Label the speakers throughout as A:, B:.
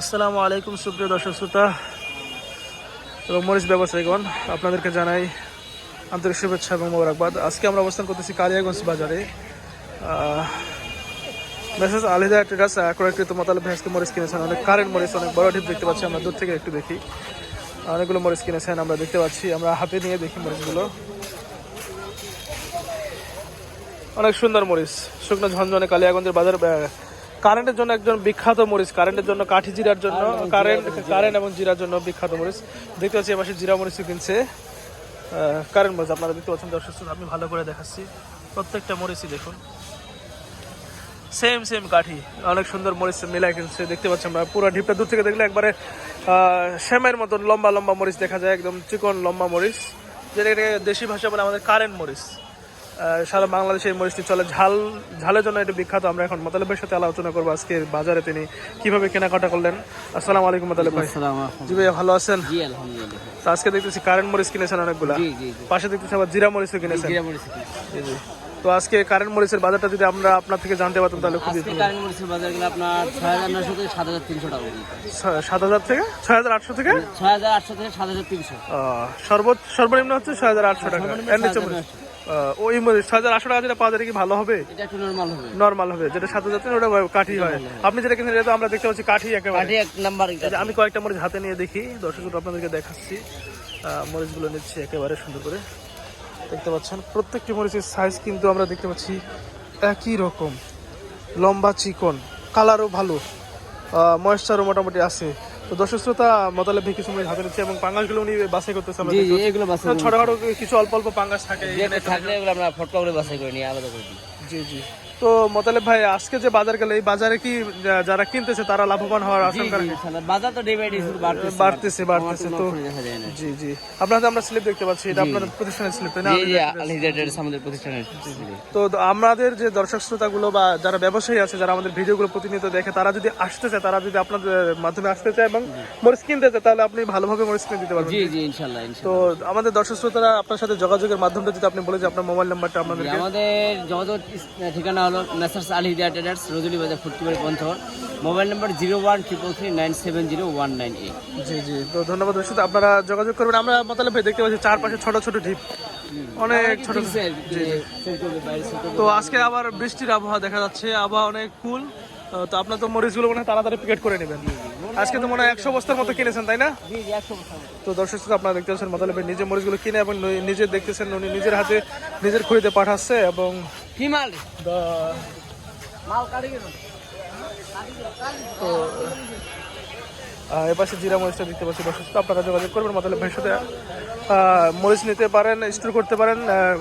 A: আসসালামু আলাইকুম, সুপ্রিয় দর্শক শ্রোতা। মরিচ ব্যবসায়ীগণ, আপনাদেরকে জানাই আন্তরিক শুভেচ্ছা এবং মোবারকবাদ। আজকে আমরা অবস্থান করতেছি কালিয়াগঞ্জ বাজারে। মেসেজ আলিদা ট্রেডার্স কয়েকটি মোতালে ভেসকে মরিচ কিনেছেন। অনেক কারেন্ট মরিচ, অনেক বড় ঢিপ দেখতে পাচ্ছি আমরা, দূর থেকে একটু দেখি। অনেকগুলো মরিচ কিনেছেন, আমরা দেখতে পাচ্ছি, আমরা হাতে নিয়ে দেখি মরিচগুলো। অনেক সুন্দর মরিচ, শুকনো ঝনঝনে কালিয়াগঞ্জের বাজার কারেন্টের জন্য একজন বিখ্যাত মরিচ কারেন্টের জন্য কাঠি জিরার জন্য কারেন্ট কারেন্ট এবং জিরার জন্য বিখ্যাত মরিচ। দেখতে পাচ্ছি এবার জিরা মরিচ কিনছে। কারেন্ট মরিচ আপনারা দেখতে পাচ্ছেন দর্শক আমি ভালো করে দেখাচ্ছি। প্রত্যেকটা মরিচই দেখুন। সেম সেম কাঠি অনেক সুন্দর মরিচ মিলাই কিনছে। দেখতে পাচ্ছি আমরা পুরো ঢিপটা দূর থেকে দেখলে একবারে শ্যামের মতন লম্বা লম্বা মরিচ দেখা যায় একদম চিকন লম্বা মরিচ। যেটাকে দেশি ভাষা বলে আমাদের কারেন্ট মরিচ। সারা বাংলাদেশে এই মরিচটি চলে। ঝাল ঝালের জন্য এটা বিখ্যাত। আমরা এখন মোতালেবের সাথে আলোচনা করব আজকে বাজারে তিনি কীভাবে কেনাকাটা করলেন। আসসালামু আলাইকুম মোতালেব ভাই। জি ভাই ভালো আছেন? তো আজকে দেখতেছি কারেন্ট মরিচ কিনেছেন অনেকগুলা। পাশে দেখতেছি আবার জিরা মরিচও কিনেছেন। তো আজকে কারেন্ট মরিচের বাজারটা যদি আমরা আপনার থেকে জানতে পারতাম তাহলে খুবই
B: আজকে কারেন্ট মরিচের বাজার গেলে আপনার ছয় হাজার নশো থেকে সাত হাজার তিনশো টাকা পর্যন্ত।
A: ছ- সাত হাজার থেকে? ছয় হাজার আটশো থেকে?
B: ছয় হাজার আটশো থেকে সাত হাজার তিনশো।
A: আহ, সর্বোচ্চ সর্বনিম্ন হচ্ছে ছয় হাজার আটশো টাকা। এর নিচে মরিচ। ওই মরিচ ছয় হাজার আটশো টাকা যেটা পাওয়া যায় কি ভালো হবে?
B: নর্মাল হবে।
A: যেটা সাত হাজার ওটা কাঠি হয়। আপনি যেটা কিনছেন এটা তো আমরা দেখতে পাচ্ছি কাঠি একেবারে। আমি কয়েকটা মরিচ হাতে নিয়ে দেখি দর্শক আপনাদেরকে দেখাচ্ছি। মরিচগুলো নিচ্ছি একেবারে সুন্দর করে। দেখতে পাচ্ছেন প্রত্যেকটি মরিচের সাইজ কিন্তু আমরা দেখতে পাচ্ছি একই রকম। লম্বা চিকন কালারও ভালো। ময়েশ্চারও মোটামুটি আছে। তো দর্শক শ্রোতা মতালে কিছু মরিচ হাতে নিচ্ছে এবং পাঙ্গাসগুলো উনি বাছাই করতেছে আমরা
B: জি জি এগুলো বাছাই
A: ছোটখাটো কিছু অল্প অল্প পাঙ্গাস থাকে
B: থাকলে এগুলো আমরা ফটকা করে বাছাই করে নিয়ে আলাদা করে দিই।
A: জি জি। তো মোতালেব ভাই আজকে যে বাজার গেলে এই বাজারে কি যারা কিনতেছে তারা লাভবান হওয়ার আশঙ্কা
B: বাজার তো ডে বাই ডে বাড়তেছে।
A: বাড়তেছে তো জি জি। আপনাদের আমরা স্লিপ দেখতে পাচ্ছি এটা আপনাদের প্রতিষ্ঠানের স্লিপ না?
B: জি জি আমাদের প্রতিষ্ঠানের
A: তো আমাদের যে দর্শক শ্রোতাগুলো বা যারা ব্যবসায়ী আছে যারা আমাদের ভিডিওগুলো প্রতিনিয়ত দেখে তারা যদি আসতে চায় তারা যদি আপনাদের মাধ্যমে আসতে চায় এবং মরিচ কিনতে চায় তাহলে আপনি ভালোভাবে মরিচ কিনে দিতে পারবেন।
B: জি জি ইনশাল্লাহ
A: তো আমাদের দর্শক শ্রোতারা আপনার সাথে যোগাযোগের মাধ্যমটা যদি আপনি বলে যে আপনার মোবাইল নাম্বারটা আপনাদের
B: আমাদের যোগাযোগ ঠিকানা হলো মেসার্স আলহিদা ট্রেডার্স রজুলি বাজার Phutkibari পন্থর mobile number zero one triple three nine seven zero one nine eight
A: জি জি। তো ধন্যবাদ দর্শক আপনারা যোগাযোগ করবেন। আমরা মোতালে ভাই দেখতে পাচ্ছি চারপাশে ছোট ছোট ঢিপ। অনেক ছোট তো আজকে আবার বৃষ্টির আবহাওয়া দেখা যাচ্ছে। আবহাওয়া অনেক কুল তো আপনার তো মরিচগুলো মনে হয় তাড়াতাড়ি পিকেট করে নেবেন। আজকে তো মনে হয় একশো বস্তার মতো কিনেছেন তাই না? তো দর্শক আপনারা দেখতে পাচ্ছেন মোতালে নিজে মরিচগুলো কিনে এবং নিজে দেখতেছেন উনি নিজের হাতে নিজের খড়িতে পাঠাচ্ছে এবং তো এপাশে জিরা মরিচটা দেখতে পাচ্ছি। দর্শক আপনারা যোগাযোগ করবেন মোতালে ভাইয়ের সাথে মরিচ নিতে পারেন স্টোর করতে পারেন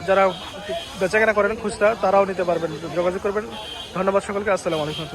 A: যারা বেচাকেনা করেন খুচরা তারাও নিতে পারবেন। যোগাযোগ করবেন। ধন্যবাদ সকলকে আসসালামু আলাইকুম